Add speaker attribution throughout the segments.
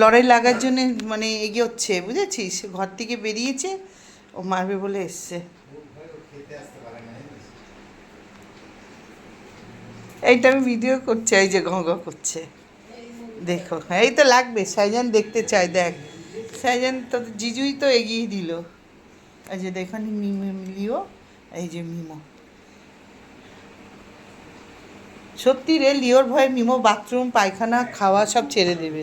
Speaker 1: লড়াই লাগার জন্য মানে এগিয়ে হচ্ছে, বুঝেছিস? ঘর থেকে বেরিয়েছে, ও মারবে বলে এসছে। এইটা আমি ভিডিও করছি, এই যে ঘ করছে। দেখো এই তো লাগবে, সাইজান দেখতে চাই দেখ। সাইজান তো, জিজুই তো এগিয়ে দিল। এই যে দেখুন মিমো মিলিও এই যে মিমো। সত্যি রে, লিওর ভয়ে মিমো বাথরুম, পায়খানা, খাওয়া সব ছেড়ে দেবে।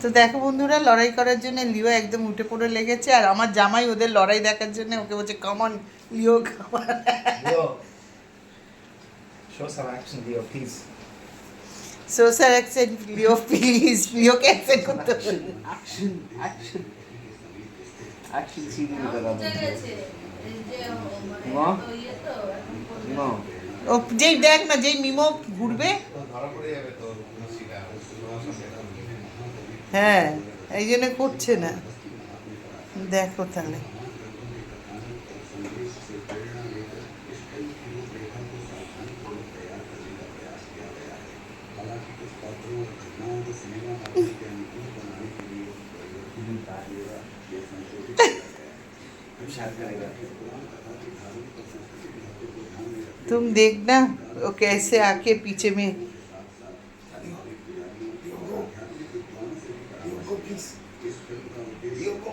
Speaker 1: তো দেখো বন্ধুরা লড়াই করার জন্য লিও একদম উঠে পড়ে লেগেছে আর আমার জামাই ওদের লড়াই দেখার জন্য ওকে বলছে কমন লিও কমন করতে
Speaker 2: ও
Speaker 1: যেই দেখ না যেই মিমো ঘুরবে।
Speaker 3: ধরা পড়ে যাবে তো
Speaker 1: হ্যাঁ এই জন্য করছে না দেখো তাহলে
Speaker 3: शायद करेगा
Speaker 1: तुम देखना वो कैसे आके पीछे में
Speaker 3: peace. Yoko,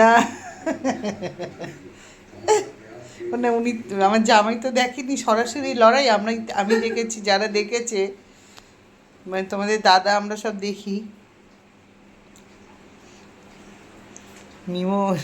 Speaker 1: না মানে উনি আমার জামাই তো দেখেনি সরাসরি লড়াই। আমরা আমি দেখেছি যারা দেখেছে মানে তোমাদের দাদা আমরা সব দেখি। মিমোর